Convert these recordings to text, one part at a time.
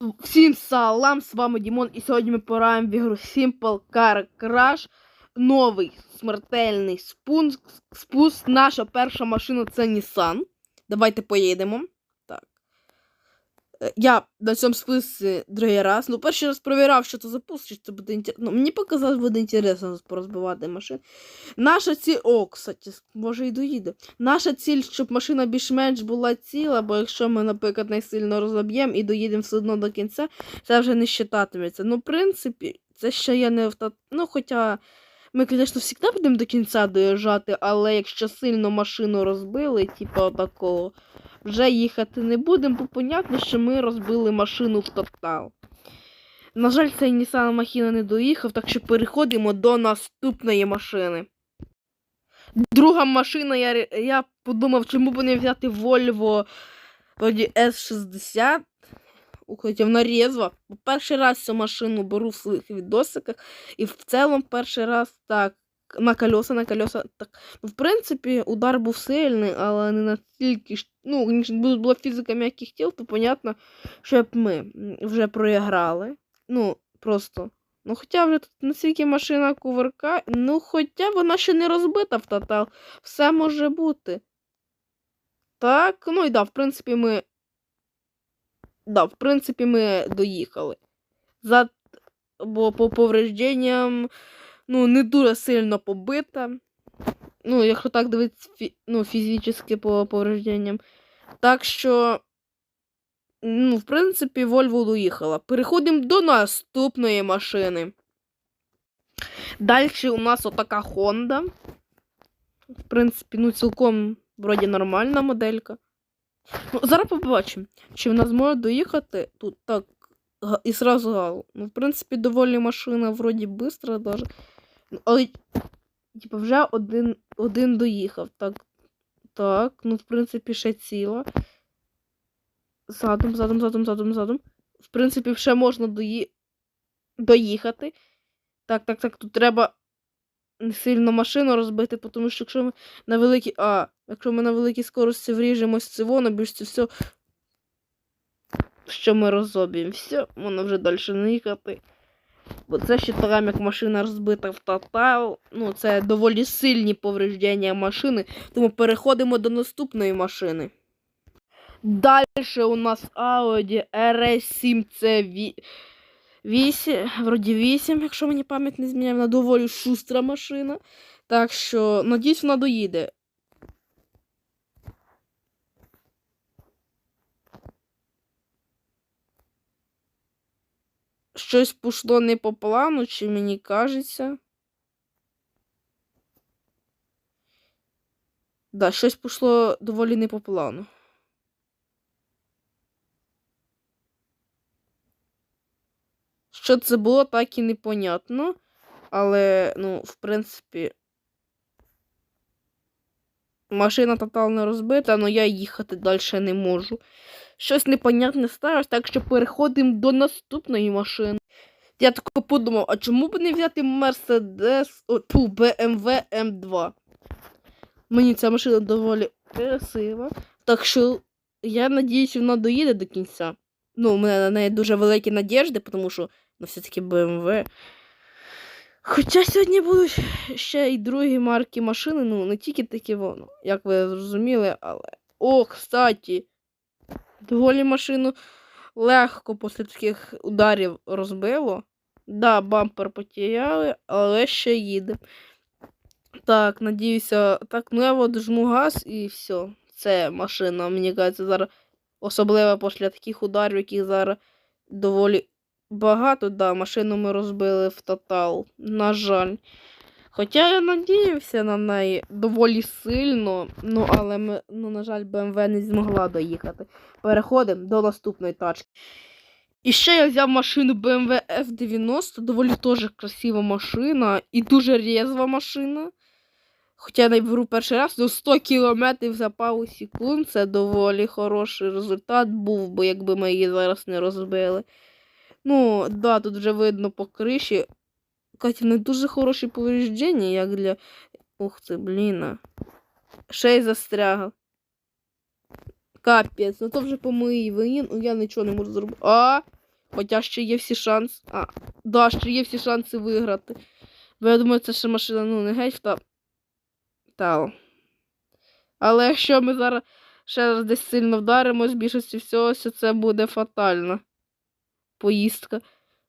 Всім салам, з вами Дімон, і сьогодні ми пораємо в ігру Simple Car Crash. Новий смертельний спуск. спуск. Наша перша машина це Nissan. Давайте поїдемо. Е, Я на цьому списі другий раз. Ну, перший раз провіряв, що це за пуск, чи це буде інтересно. Ну, мені показалось, буде інтересно порозбивати машин. Наша ціль. О, кстати, може і доїде. Наша ціль, щоб машина більш-менш була ціла, бо якщо ми, наприклад, найсильно розоб'ємо і доїдемо все одно до кінця, це вже не вважатиметься. Ну, в принципі, це ще я не вта... Ну, хоча ми, звісно, завжди будемо до кінця доїжджати, але якщо сильно машину розбили, типу отакого, вже їхати не будемо, бо понятно, що ми розбили машину в тотал. На жаль, цей Nissan Machina не доїхав, так що переходимо до наступної машини. Друга машина, я, я подумав, чому б не взяти Volvo вроді S60. Хоча вона резва. Перший раз цю машину беру в своїх відосиках. І в цілому перший раз так. На колеса, на колеса. Так. Ну, в принципі, удар був сильний, але не настільки. Ну, була фізика м'яких тіл, то понятно, що ми вже проіграли. Ну, просто. Ну, хоча вже тут настільки машина кувырка, ну, хоча вона ще не розбита в тотал. Все може бути. Так, ну і да, в принципі, ми. Да, в принципі, ми доїхали. За... Бо по поврежденням, ну, не дуже сильно побита. Ну, якщо так дивитися, фі... ну, фізично по поврежденням. Так що. Ну, в принципі, Volvo доїхала. Переходимо до наступної машини. Далі у нас отака Honda. В принципі, ну, цілком вроді нормальна моделька. Ну, зараз побачимо, чи вона зможе доїхати тут так і сразу гал. Ну, в принципі, доволі машина вроді бистра даже. Але, типу, вже один, один доїхав. Так, так, ну, в принципі, ще ціла. Задом, задом, задом, задом, задом. В принципі, ще можна дої... доїхати. Так, так, так, тут треба не сильно машину розбити, тому що якщо ми на великій. А, якщо ми на великій скорості вріжемось це воно, більш це все. Що ми розоб'ємо? Все, воно вже далі не їхати. Бо це вважаємо, як машина розбита в тотал. Ну, це доволі сильні повреждення машини. Тому переходимо до наступної машини. Далі у нас Audi RS7 c 8, вроді 8, якщо мені пам'ять не зміняє, вона доволі шустра машина. Так що, надіюсь, вона доїде. Щось пішло не по плану, чи мені кажеться. Да, щось пішло доволі не по плану. Що це було, так і непонятно. Але, ну, в принципі, машина тотально розбита, але я їхати далі не можу. Щось непонятне сталося, так що переходимо до наступної машини. Я тако подумав, а чому б не взяти Mercedes, о, тьфу, BMW M2? Мені ця машина доволі красива. Так що я надіюсь, вона доїде до кінця. Ну, у мене на неї дуже великі надіжди, тому що ну, все-таки BMW. Хоча сьогодні будуть ще й другі марки машини, ну не тільки такі воно, як ви зрозуміли, але. О, кстати, доволі машину легко після таких ударів розбило. Да, бампер потеряли, але ще їде. Так, надіюся, так, ну я от жму газ і все. Це машина, мені кажеться, зараз особливо після таких ударів, яких зараз доволі багато, да, машину ми розбили в тотал, на жаль. Хоча я надіявся на неї доволі сильно, ну але ми, ну, на жаль, BMW не змогла доїхати. Переходимо до наступної тачки. І ще я взяв машину BMW F90, доволі теж красива машина і дуже різва машина. Хоча я не перший раз, ну 100 км за пару секунд це доволі хороший результат був би, якби ми її зараз не розбили. Ну, да, тут вже видно по криші. Катя, не дуже хороші повреждення, як для. Ух ти, блін. а. Ще й застряга. Капець, ну то вже по моїй вині, ну я нічого не можу зробити. А! Хоча ще є всі шанси. А, да, ще є всі шанси виграти. Бо я думаю, це ще машина, ну, не геть та. Та. Але якщо ми зараз ще раз десь сильно вдаримось, більшості всього, це буде фатальна поїздка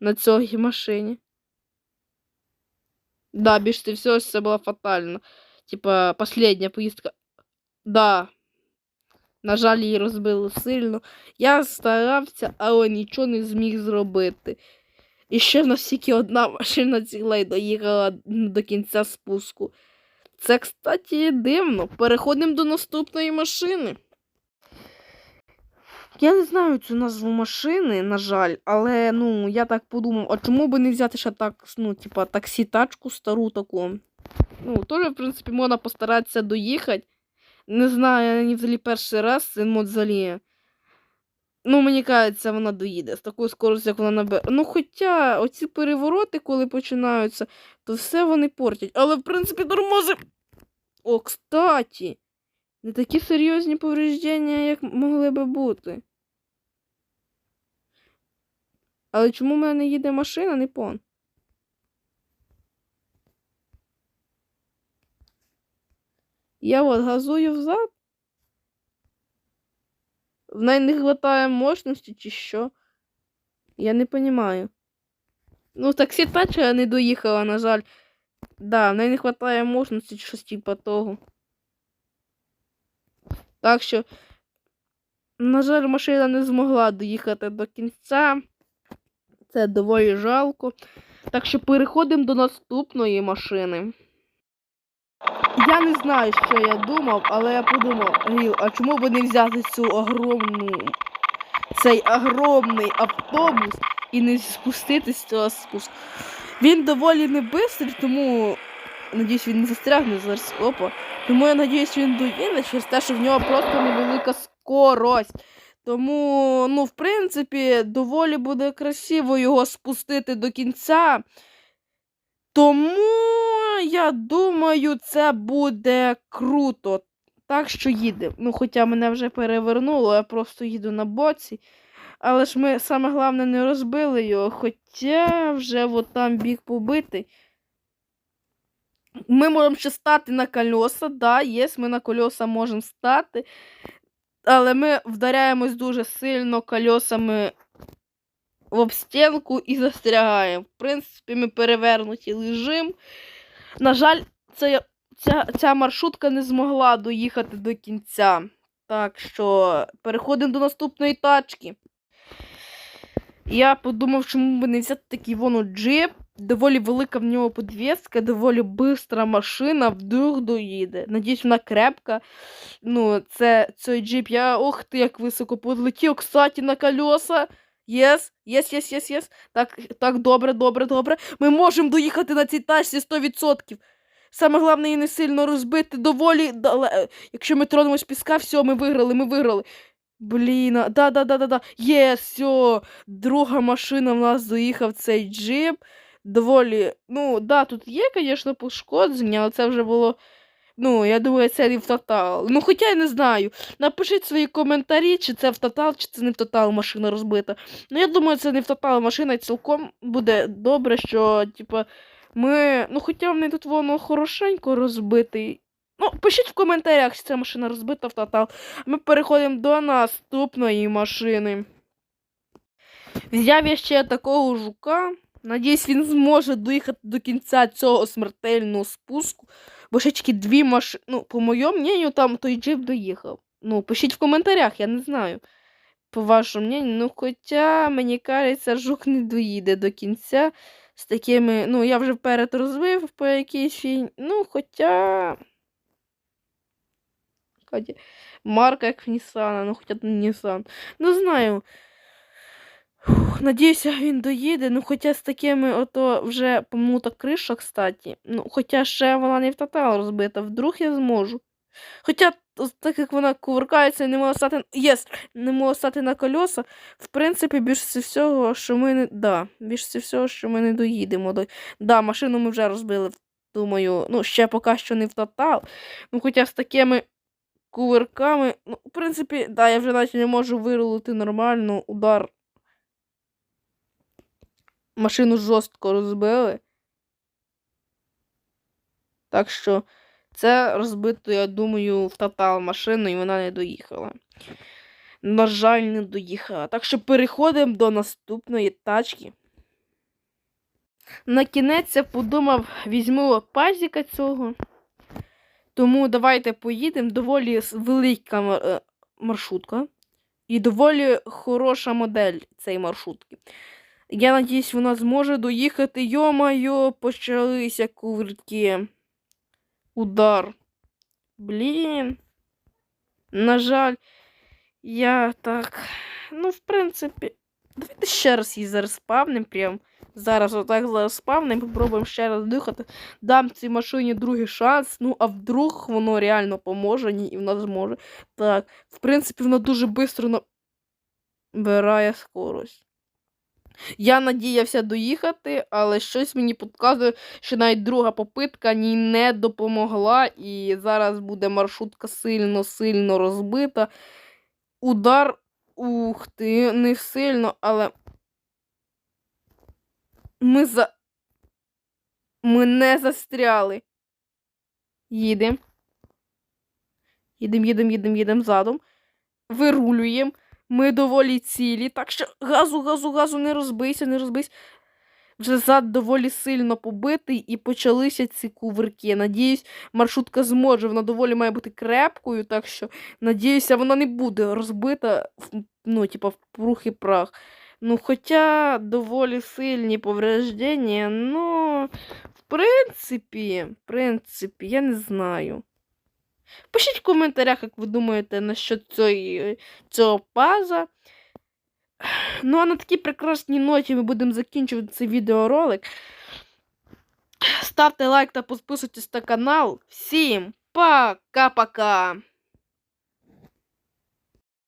на цій машині. Да, більшості всього це була фатальна. Типа, последня поїздка. Да. На жаль, її розбили сильно. Я старався, але нічого не зміг зробити. І ще в нас тільки одна машина ціла й доїхала до кінця спуску. Це, кстати, дивно. Переходимо до наступної машини. Я не знаю цю назву машини, на жаль, але ну, я так подумав, а чому би не взяти ще так, ну, типа, таксі-тачку стару таку. Ну, теж, в принципі, можна постаратися доїхати. Не знаю, я взагалі перший раз цей мод взагалі. Ну, мені кажеться, вона доїде з такою скоростю, як вона набере. Ну, хоча оці перевороти, коли починаються, то все вони портять. Але, в принципі, тормози. О, кстати, не такі серйозні повреждення, як могли би бути. Але чому в мене їде машина, не пон. Я от газую взад. В неї не вистачає мощності чи що? Я не розумію. Ну, таксі тачка не доїхала, на жаль. Да, в неї не вистачає мощності чи щось типа того. Так що, на жаль, машина не змогла доїхати до кінця. Це доволі жалко. Так що переходимо до наступної машини. Я не знаю, що я думав, але я подумав, Гріл, а чому би не взяти цю огромну, цей огромний автобус і не спуститись з цього спуску. Він доволі не бистрий, тому надіюсь, він не застрягне зараз опа. Тому я надіюсь, він доїде через те, що в нього просто невелика скорость. Тому, ну, в принципі, доволі буде красиво його спустити до кінця. Тому я думаю, це буде круто. Так що їде. Ну, хоча мене вже перевернуло, я просто їду на боці. Але ж ми саме головне не розбили його, хоча вже от там біг побитий. Ми можемо ще стати на колеса, да, є, ми на колеса можемо стати. Але ми вдаряємось дуже сильно колесами в обстінку і застрягаємо. В принципі, ми перевернуті лежимо. На жаль, це, ця, ця маршрутка не змогла доїхати до кінця. Так що переходимо до наступної тачки. Я подумав, чому б не взяти такий воно джип. Доволі велика в нього подвеска, доволі бистра машина, вдруг доїде. Надіюсь, вона крепка. Ну, це цей джип. Я ох ти, як високо подлетів, кстати, на колеса. Єс, єс, єс, єс, єс. Так, так, добре, добре, добре. Ми можемо доїхати на цій тачці 100%. Саме головне її не сильно розбити, доволі дале. Якщо ми тронемось піска, все, ми виграли, ми виграли. Блін, да, да, да, да, да. Є, все. Друга машина в нас доїхав цей джип. Доволі. Ну, да, тут є, звісно, пошкодження, але це вже було. Ну, я думаю, це не в тотал. Ну, хоча я не знаю. Напишіть свої коментарі, чи це в тотал, чи це не в тотал машина розбита. Ну, я думаю, це не в тотал машина, цілком буде добре, що, типа, ми. Ну, хоча в мене тут воно хорошенько розбитий. Ну, пишіть в коментарях, чи ця машина розбита в тотал. Ми переходимо до наступної машини. Взяв я ще такого жука. Надіюсь, він зможе доїхати до кінця цього смертельного спуску. Бо ще тільки дві машини. Ну, по моєму мнению, там той джип доїхав. Ну, пишіть в коментарях, я не знаю. По вашому мнению, ну, хоча, мені кажеться, жук не доїде до кінця з такими. Ну, я вже вперед розвив по якійсь фігні. Ну, хоча. Марка як в Ніссана, ну хоча б не Нісан. Ну, знаю. Фух, надіюся, він доїде. Ну, хоча з такими ото вже помута криша, кстати. Ну, хоча ще вона не в тотал розбита, вдруг я зможу. Хоча, так як вона кувыркається і не може стати. Єс, не може стати на колеса. В принципі, більше всього, що ми не. Да, більше всього, що ми не доїдемо. До... Да, машину ми вже розбили. Думаю, ну, ще поки що не в тотал. Ну, хоча з такими кувырками. Ну, в принципі, да, я вже навіть не можу вирулити нормально удар. Машину жорстко розбили. Так що це розбито, я думаю, в тотал машину, і вона не доїхала. На жаль, не доїхала. Так що переходимо до наступної тачки. На кінець я подумав, візьму пазіка цього. Тому давайте поїдемо. Доволі велика е, маршрутка. І доволі хороша модель цієї маршрутки. Я надіюсь, вона зможе доїхати. Йо-майо, почалися кувырки. Удар. Блін. На жаль, я так. Ну, в принципі, давайте ще раз її зараз спавним. Прям зараз отак зараз спавним, попробуємо ще раз дихати. Дам цій машині другий шанс. Ну, а вдруг воно реально поможе, і вона зможе. Так, в принципі, вона дуже швидко набирає скорость. Я надіявся доїхати, але щось мені підказує, що навіть друга попитка їй не допомогла, і зараз буде маршрутка сильно-сильно розбита. Удар, ух ти, не сильно, але. Ми за. Ми не застряли. Їдемо. Їдемо, їдемо, їдемо, їдемо задом. Вирулюємо. Ми доволі цілі. Так що газу, газу, газу, не розбийся, не розбийся. Вже зад доволі сильно побитий і почалися ці кувирки. Надіюсь, маршрутка зможе. Вона доволі має бути крепкою, так що, надіюся, вона не буде розбита, ну, типа, в прух і прах. Ну, хоча доволі сильні повреждення, ну, в принципі, в принципі, я не знаю. Пишіть в коментарях, як ви думаєте насчет цієї, цього паза. Ну, а на такій прекрасній ноті ми будемо закінчувати цей відеоролик. Ставте лайк та підписуйтесь на канал. Всім пока-пока!